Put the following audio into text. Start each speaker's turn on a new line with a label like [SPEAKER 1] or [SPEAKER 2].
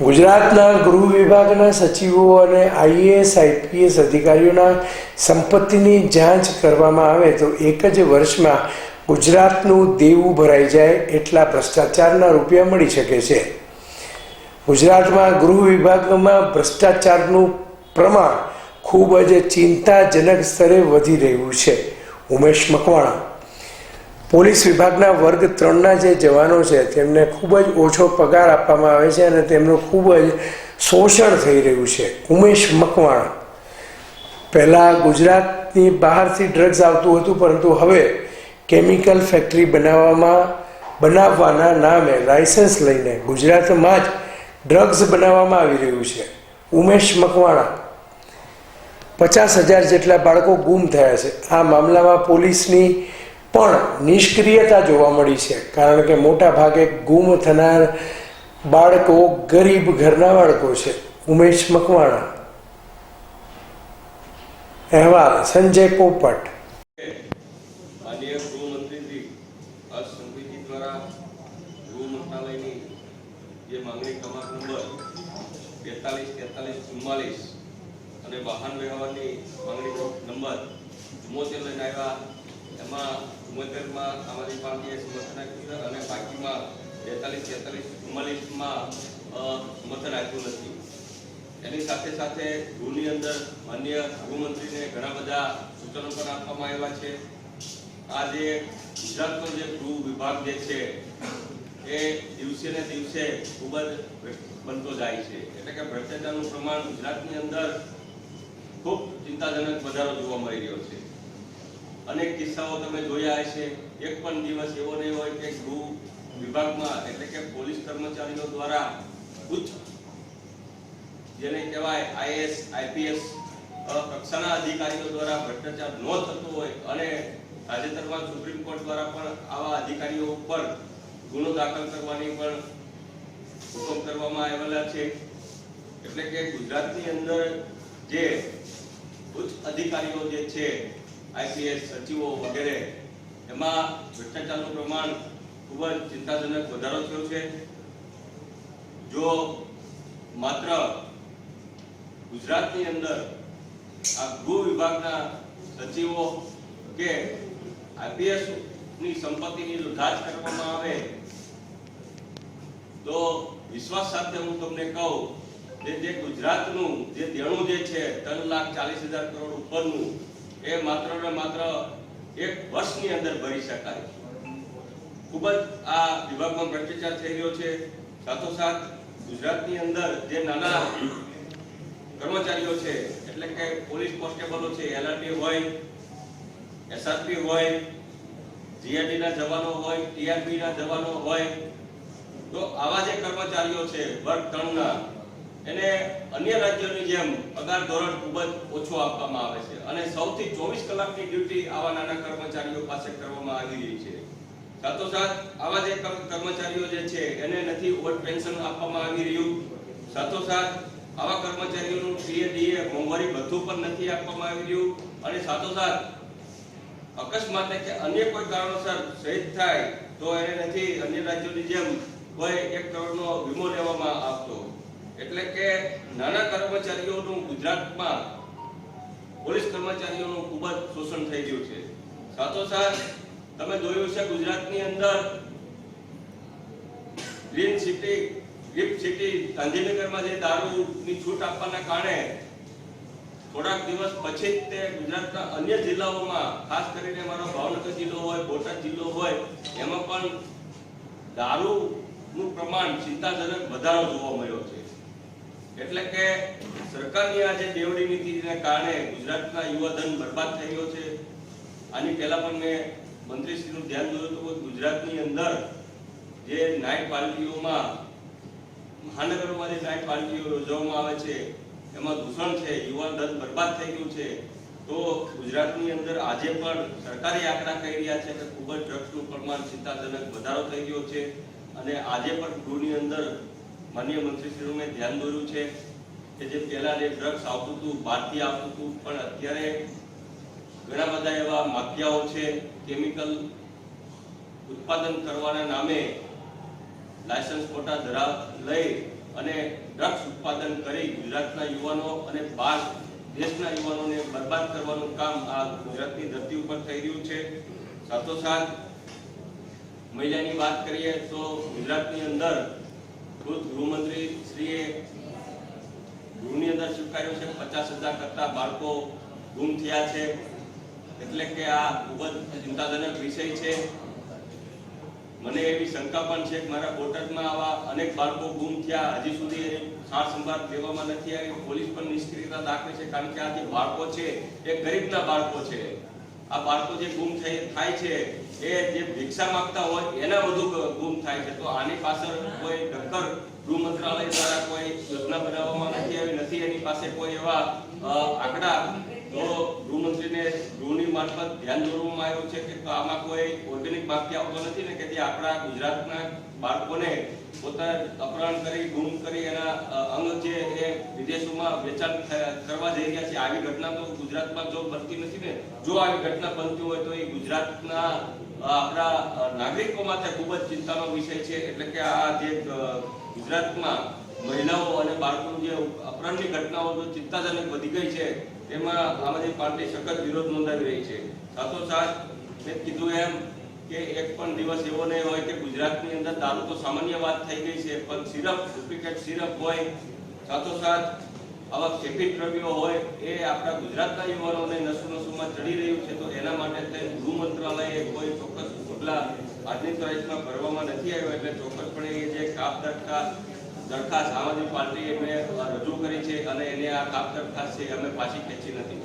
[SPEAKER 1] ગુજરાતના ગૃહ વિભાગના સચિવો અને આઈએએસ, આઈપીએસ અધિકારીઓના સંપત્તિની જાંચ કરવામાં આવે તો એક જ વર્ષમાં ગુજરાતનું દેવું ભરાઈ જાય એટલા ભ્રષ્ટાચારના રૂપિયા મળી શકે છે. ગુજરાતમાં ગૃહ વિભાગમાં ભ્રષ્ટાચારનું પ્રમાણ ખૂબ જ ચિંતાજનક સ્તરે વધી રહ્યું છે. ઉમેશ મકવાણા પોલીસ વિભાગના વર્ગ ત્રણના જે જવાનો છે, તેમને ખૂબ જ ઓછો પગાર આપવામાં આવે છે અને તેમનું ખૂબ જ શોષણ થઈ રહ્યું છે. ઉમેશ મકવાણા. પહેલાં ગુજરાતની બહારથી ડ્રગ્સ આવતું હતું, પરંતુ હવે કેમિકલ ફેક્ટરી બનાવવામાં, બનાવવાના નામે લાયસન્સ લઈને ગુજરાતમાં જ ડ્રગ્સ બનાવવામાં આવી રહ્યું છે. ઉમેશ મકવાણા. પચાસ હજાર જેટલા બાળકો ગુમ થયા છે. આ મામલામાં પોલીસની પણ નિષ્ક્રિયતા જોવા મળી છે. કારણ કે મોટા ભાગે ગુમ થનાર બાળકો ગરીબ ઘરના બાળકો છે. ઉમેશ મકવાણા. અહેવાલ, સંજય પોપટ.
[SPEAKER 2] અને વાહન વ્યવહારની માંગણી નંબર ચુમ્મોતેર લઈને આવ્યા. એમાં ચુમ્મોતેરમાં આમ આદમી પાર્ટીએ સમર્થન આપ્યું અને બાકીમાં બેતાલીસ, તેતાલીસ ચુમ્માલીસમાં સમર્થન આપ્યું નથી. એની સાથે સાથે ગૃહની અંદર માન્ય ગૃહમંત્રીને ઘણા બધા સૂચનો પણ આપવામાં આવ્યા છે. આ જે ગુજરાતનો જે ગૃહ વિભાગ જે છે, એ દિવસે ને દિવસે ખૂબ જ બનતો જાય છે. એટલે કે ભ્રષ્ટાચારનું પ્રમાણ ગુજરાતની અંદર ખૂબ ચિંતાજનક વધારો જોવા મળી રહ્યો છે. અનેક કિસ્સાઓ તમે જોયા હશે. એક પણ દિવસ એવો નહીં હોય કે ગૃહ વિભાગમાં એટલે કે પોલીસ કર્મચારીઓ દ્વારા ઉચ્ચ, જેને કહેવાય આઈએસ, આઈપીએસ કક્ષાના અધિકારીઓ દ્વારા ભ્રષ્ટાચાર ન થતો હોય અને તાજેતરમાં સુપ્રીમ કોર્ટ દ્વારા પણ આવા અધિકારીઓ ઉપર ગુનો દાખલ કરવાની પણ હુકમ કરવામાં આવેલા છે. એટલે કે ગુજરાતની અંદર જે ઉચ્ચ અધિકારીઓ જે છે આઈપીએસ સચિવો વગેરે, એમાં ભ્રષ્ટાચારનું પ્રમાણ ખૂબ જ ચિંતાજનક વધારો થયો છે. જો માત્ર ગુજરાતની અંદર આ ગૃહ વિભાગના સચિવો કે આઈપીએસની સંપત્તિની લૂંટાજ કરવામાં આવે, તો વિશ્વાસ સાથે હું તમને કહું કે જે ગુજરાતનું જે દેણું જે છે, ત્રણ લાખ ચાલીસ હજાર કરોડ ઉપરનું એ માત્ર ને માત્ર એક વર્ષની અંદર ભરી શકાય. ખૂબ જ આ વિભાગમાં ભ્રષ્ટાચાર થઈ રહ્યો છે. સાથોસાથ ગુજરાતની અંદર જે નાના કર્મચારીઓ છે, એટલે કે પોલીસ કોન્સ્ટેબલો છે એલઆરટી હોય, એસઆરપી હોય, જીઆરડીના જવાનો હોય ટીઆરપી ના જવાનો હોય, તો આવા જે કર્મચારીઓ છે, વર્ગ ત્રણના એને અન્ય રાજ્યોની જેમ પગાર ધોરણ ખૂબ જ ઓછો આપવામાં આવે છે અને સૌથી ચોવીસ કલાકની ડ્યુટી આવા નાના કર્મચારીઓ પાસે કરવામાં આવી રહી છે. સાથોસાથ, આવા જે કર્મચારીઓ જે છે, એને નથી ઓવર પેન્શન આપવામાં આવી રહ્યું. સાથોસાથ, આવા કર્મચારીઓનું ડીએ ડીએ મોંઘવારી બધું પણ નથી આપવામાં આવી રહ્યું. અને સાથોસાથ, અકસ્માતે કે અન્ય કોઈ કારણોસર શહીદ થાય તો એને નથી અન્ય રાજ્યોની જેમ કોઈ એક કરોડનો વીમો લેવામાં આવતો. એટલે કે નાના કર્મચારીઓનું ગુજરાતમાં પોલીસ કર્મચારીઓનું ખૂબ જ શોષણ થઈ ગયું છે. સાથોસાથ, તમે જોયું છે ગુજરાતની અંદર ગ્રીન સિટી ગિફ્ટ સિટી ગાંધીનગરમાં જે દારૂની છૂટ આપવાના કારણે થોડાક દિવસ પછી જ તે ગુજરાતના અન્ય જિલ્લાઓમાં, ખાસ કરીને મારો ભાવનગર જિલ્લો હોય, બોટાદ જિલ્લો હોય, એમાં પણ દારૂનું પ્રમાણ ચિંતાજનક વધારો જોવા મળ્યો છે. એટલે કે સરકારની આ જે દેવડી નીતિને કારણે ગુજરાતના યુવાધન બરબાદ થઈ ગયો છે. આની પહેલા પણ મેં મંત્રીશ્રીનું ધ્યાન દોર્યું હતું ગુજરાતની અંદર જે નાઇટ પાર્ટીઓમાં મહાનગરોમાં જે નાઇટ પાર્ટીઓ યોજવામાં આવે છે, એમાં દૂષણ છે યુવાન ધન બરબાદ થઈ ગયું છે, તો ગુજરાતની અંદર આજે પણ સરકારી આંકડા કહી રહ્યા છે કે ખૂબ જ ડ્રગ્સનું પ્રમાણ ચિંતાજનક વધારો થઈ ગયો છે. અને આજે પણ ગૃહની અંદર માનનીય મંત્રીશ્રીનું ધ્યાન દોર્યું છે કે જે પહેલાં જે ડ્રગ્સ આવતું હતું, બહારથી આવતું હતું, પણ અત્યારે ઘણા બધા એવા માફિયાઓ છે કેમિકલ ઉત્પાદન કરવાના નામે લાયસન્સ ફોટા ધરા, લઈ અને ડ્રગ્સ ઉત્પાદન કરી ગુજરાતના યુવાનો અને બહાર દેશના યુવાનોને બરબાદ કરવાનું કામ આ ગુજરાતની ધરતી ઉપર થઈ રહ્યું છે. સાથોસાથ મહિલાની વાત કરીએ તો ગુજરાતની અંદર ખુદ ગૃહમંત્રી ગૃહની અંદર સ્વીકાર્યું છે. પચાસ હજાર કરતા બાળકો ગુમ થયા છે. એટલે કે આ ખૂબ જ ચિંતાજનક વિષય છે. મને એવી શંકા પણ છે કે મારા બોટાદમાં આવા અનેક બાળકો ગુમ થયા. હજી સુધી સાર સંભાળ લેવામાં નથી આવી. પોલીસ પણ નિષ્ક્રિયતા દાખવે છે, કારણ કે આ જે બાળકો છે, એ ગરીબના બાળકો છે. આ બાળકો જે ગુમ થાય છે, એ જે ભિક્ષા માંગતા હોય, એના વધુ ગુમ થાય છે. તો આની પાછળ કોઈ નક્કર ગૃહ મંત્રાલય દ્વારા કોઈ યોજના બનાવવામાં નથી આવી, નથી એની પાસે કોઈ એવા આંકડા. તો ગૃહમંત્રીને ગૃહની મારફત ધ્યાન દોરવામાં આવ્યું છે કે આમાં કોઈ ઓર્ગેનિક માફિયા આવતો નથી ને કે જે આપણા ગુજરાતના બાળકોને પોતા અપહરણ કરી, ગુમ કરી એના વિદેશોમાં વેચાણ કરવા જઈ રહ્યા છે. આવી ઘટના તો ગુજરાતમાં જો બનતી નથી ને, જો આવી ઘટના બનતી હોય તો એ ગુજરાતના આપણા નાગરિકો માટે ખૂબ જ ચિંતાનો વિષય છે. એટલે કે આ જે ગુજરાતમાં મહિલાઓ અને બાળકોની જે અપહરણની ઘટનાઓ જો ચિંતાજનક વધી ગઈ છે, તેમાં આમ પાર્ટી સખત વિરોધ નોંધાવી રહી છે. સાથોસાથ મેં કીધું એમ કે એક પણ દિવસ એવો નહીં હોય કે ગુજરાતની અંદર દારૂ તો સામાન્ય વાત થઈ ગઈ છે, પણ સિરપ, ડુપ્લિકેટ સિરપ હોય સાથોસાથ આવા કેફી દ્રવ્યો હોય એ આપણા ગુજરાતના યુવાનોને નશોમાં ચડી રહ્યું છે, તો એના માટે થઈને ગૃહ મંત્રાલયે કોઈ ચોક્કસ પગલા આજની તારીખમાં ભરવામાં નથી આવ્યો, એટલે ચોક્કસપણે એ જે કાપ દરખાસ્ત આમ આદમી પાર્ટીએ મેં રજૂ કરી છે અને એને આ કાપ દરખાસ્ત છે અમે પાછી ખેંચી નથી.